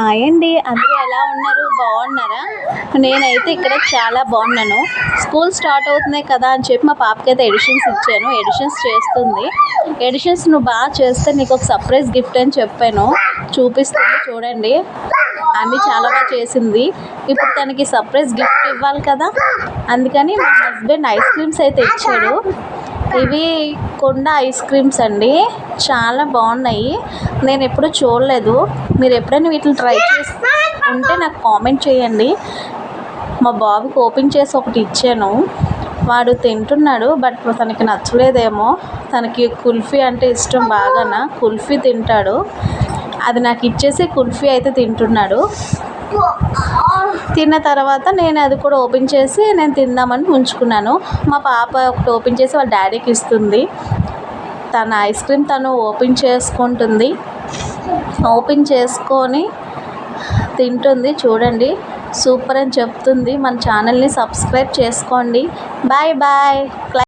Hi అండి. అందరూ ఎలా ఉన్నారు? బాగున్నారా? నేనైతే ఇక్కడ చాలా బాగున్నాను. స్కూల్ స్టార్ట్ అవుతున్నాయి కదా అని చెప్పి మా పాపకి అయితే ఎడిషన్స్ ఇచ్చాను. ఎడిషన్స్ చేస్తుంది. ఎడిషన్స్ నువ్వు బాగా చేస్తే నీకు ఒక సర్ప్రైజ్ గిఫ్ట్ అని చెప్పాను. చూపిస్తుంది చూడండి. అన్నీ చాలా బాగా చేసింది. ఇప్పుడు తనకి సర్ప్రైజ్ గిఫ్ట్ ఇవ్వాలి కదా. అందుకని మా హస్బెండ్ ఐస్ క్రీమ్స్ అయితే ఇచ్చాడు. ఇవి కొండ ఐస్ క్రీమ్స్ అండి. చాలా బాగున్నాయి. నేను ఎప్పుడు చూడలేదు. మీరు ఎప్పుడైనా వీటిని ట్రై చేసి ఉంటే నాకు కామెంట్ చేయండి. మా బాబుకి ఓపెన్ చేసి ఒకటి ఇచ్చాను. వాడు తింటున్నాడు బట్ తనకి నచ్చలేదేమో. తనకి కుల్ఫీ అంటే ఇష్టం బాగాన? కుల్ఫీ తింటాడు. అది నాకు ఇచ్చేసి కుల్ఫీ అయితే తింటున్నాడు. తిన్న తర్వాత నేను అది కూడా ఓపెన్ చేసి నేను తిందామని ఉంచుకున్నాను. మా పాప ఒకటి ఓపెన్ చేసి వాళ్ళ డాడీకి ఇస్తుంది. తన ఐస్ క్రీమ్ తను ఓపెన్ చేసుకుంటుంది. ఓపెన్ చేసుకొని తింటుంది. చూడండి సూపర్ అని చెప్తుంది. మన ఛానల్ని సబ్స్క్రైబ్ చేసుకోండి. Bye bye.